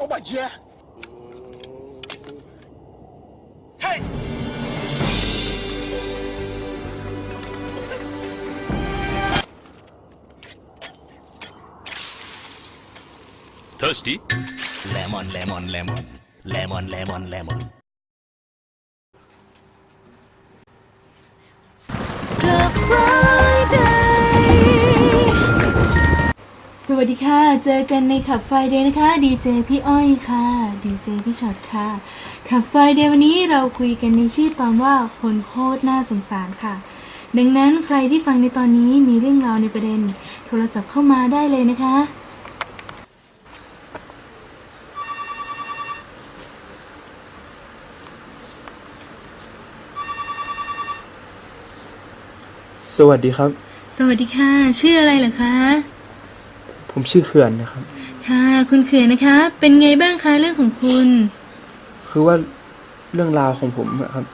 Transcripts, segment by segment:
Oh, Thirsty? Lemon, lemon, lemon. Lemon, lemon, lemon. สวัสดีค่ะ เจอกันในขับไฟเดย์นะคะ ดีเจพี่อ้อยค่ะ ดีเจพี่ช็อตค่ะ ขับไฟเดย์วันนี้เราคุยกันในชื่อตอนว่าคนโคตรน่าสงสารค่ะ ดังนั้นใครที่ฟังในตอนนี้มีเรื่องราวในประเด็น โทรศัพท์เข้ามาได้เลยนะคะ สวัสดีครับ สวัสดีค่ะ ชื่ออะไรเหรอคะ ผมชื่อเขื่อนนะครับ ค่ะ คุณเขื่อนนะคะ เป็นไงบ้างคะเรื่องของคุณ คือว่าเรื่องราวของผมอะครับ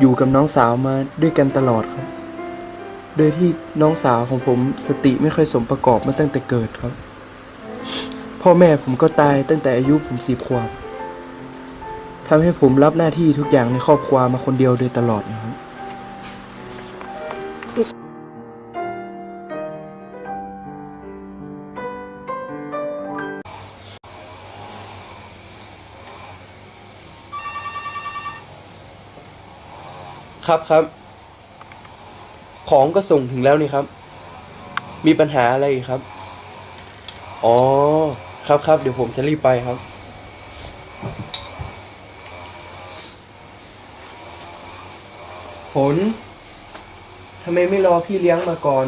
อยู่กับน้องสาวมาด้วยกันตลอดครับ โดยที่น้องสาวของผมสติไม่ค่อยสมประกอบมาตั้งแต่เกิดครับ พ่อแม่ผมก็ตายตั้งแต่อายุผมสี่ขวบทำให้ผมรับหน้าที่ทุกอย่างในครอบครัวมาคนเดียวโดยตลอดนะครับ ครับครับ ของก็ส่งถึงแล้วนี่ครับ มีปัญหาอะไรครับ อ๋อ ครับครับ เดี๋ยวผมจะรีบไปครับ ฝนทำไมไม่รอพี่เลี้ยงมาก่อน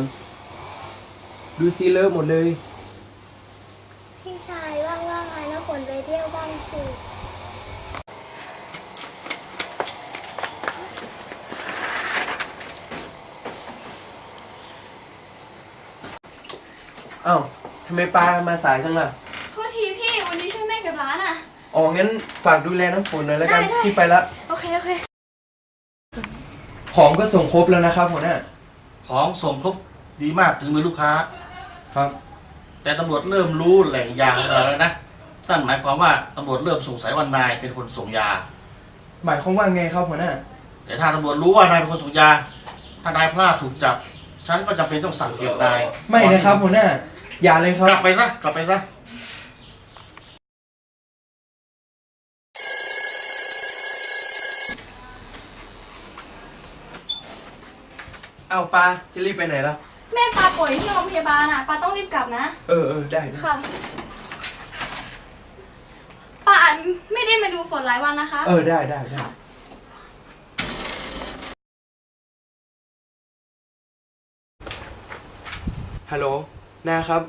ดูซีเลอะหมดเลย พี่ชายว่างๆไงนะฝนไปเที่ยวบ้างสิ อ้าวทำ ไมปลามาสายจังล่ะโทษทีพี่วันนี้ช่วยแม่เก็บร้านอะ อ๋องั้นฝากดูแลน้ำฝนหน่อยแล้วกันได้ได้ พี่ไปละ โอเคโอเค ของก็ส่งครบแล้วนะครับหัวหน้าของส่งครบดีมากถึงมือลูกค้า ครับ แต่ตำรวจเริ่มรู้แหล่งยาของเราแล้วนะนั่นหมายความว่าตำรวจเริ่มสงสัยว่านายเป็นคนส่งยา หมายความว่าไงครับหัวหน้า แต่ถ้าตำรวจรู้ว่านายเป็นคนส่งยา ถ้านายพลาดถูกจับ ฉันก็จำเป็นต้องสั่งเก็บนายไม่นะครับหัวหน้า อย่าเลยครับ กลับไปซะ กลับไปซะ เอาปลาจะรีบไปไหนล่ะ แม่ปาป่วยที่โรงพยาบาลอะปาต้องรีบกลับนะเออเออได้นะค่ะปาไม่ได้มาดูฝนหลายวันนะคะ เออได้ได้ได้ฮัลโหล นะครับ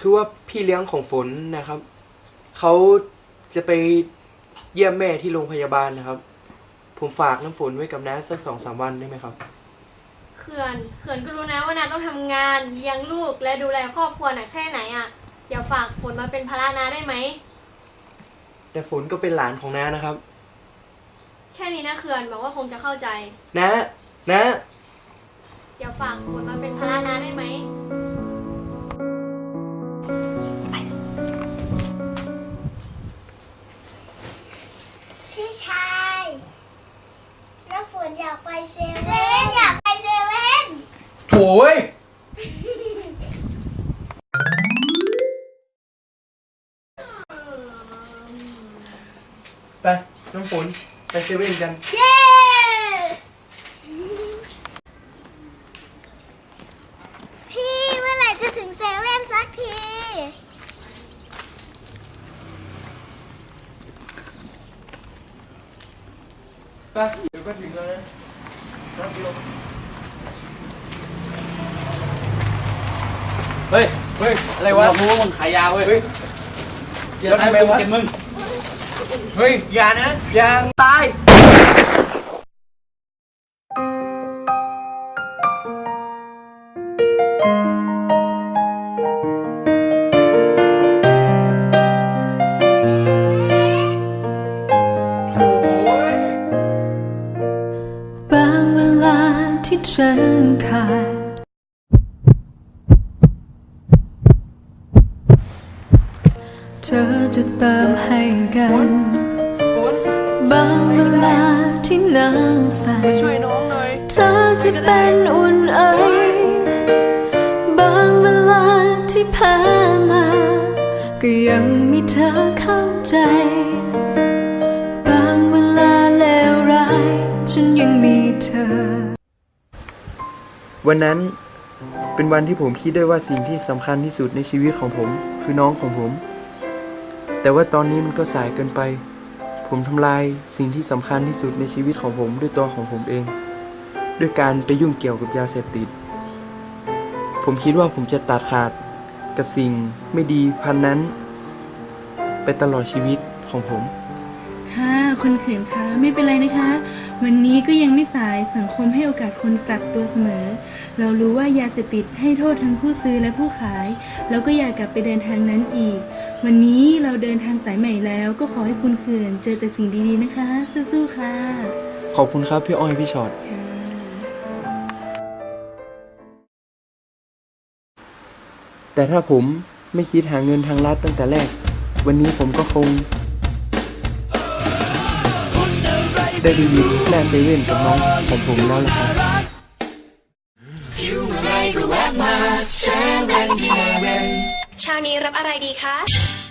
คือว่าพี่เลี้ยงของฝนนะครับเขาจะไปเยี่ยมแม่ที่โรงพยาบาลนะครับ ผมฝากน้ำฝนไว้กับน้าสักสองสามวันได้ไหมครับ เขื่อนเขื่อนก็รู้นะว่านายต้องทำงานเลี้ยงลูกและดูแลครอบครัวหนักแค่ไหนอะอย่าฝากฝนมาเป็นภาระนาได้ไหม แต่ฝนก็เป็นหลานของน้านะครับแค่นี้นะเขื่อนบอกว่าคงจะเข้าใจ นะนะ อย่าฝากฝนมาเป็นภาระนาได้ไหม น้ำฝนอยากไปเซเว่นอยากไปเซเว่นโถ่เว้ยไปน้ำฝนไปเซเว่นกัน เย้พี่เมื่อไหร่จะถึงเซเว่นสักทีไปเดี๋ยว ก็ถึงแล้วนะรับลมเฮ้ย เฮ้ย อะไรวะรู้ว่ามึงขายยาเว้ย เฮ้ยแล้วทำไมวะมึง เฮ้ย อย่านะอย่าตาย เธอจะเติมให้กัน บางเวลาที่หนาวสั่นช่วยน้องหน่อยเธอจะเป็นอุ่นไอบางเวลาที่แพ้มา ก็ยังมีเธอเข้าใจ บางเวลาเลวร้ายฉันยังมีเธอ วันนั้นเป็นวันที่ผมคิดได้ว่าสิ่งที่สำคัญที่สุดในชีวิตของผม คือน้องของผม แต่ว่าตอนนี้มันก็สายเกินไป ผมทำลายสิ่งที่สำคัญที่สุดในชีวิตของผมด้วยตัวของผมเอง ด้วยการไปยุ่งเกี่ยวกับยาเสพติด ผมคิดว่าผมจะตัดขาดกับสิ่งไม่ดีพันนั้น ไปตลอดชีวิตของผม ค่ะคนเขินคะไม่เป็นไรนะคะ วันนี้ก็ยังไม่สายสังคมให้โอกาสคนกลับตัวเสมอ เรารู้ว่ายาเสพติดให้โทษทั้งผู้ซื้อและผู้ขายแล้วก็อย่ากลับไปเดินทางนั้นอีก วันนี้เราเดินทางสายใหม่แล้วก็ขอให้คุณเขินเจอแต่สิ่งดีๆนะคะ สู้ๆค่ะ ขอบคุณครับพี่อ้อยพี่ชอตค่ะแต่ถ้าผมไม่คิดหาเงินทางลัดตั้งแต่แรก วันนี้ผมก็คง ได้ไปอยู่หน้าเซเว่นกับน้องของผมแล้วล่ะครับ 7-Eleven เช้านี้รับอะไรดีคะ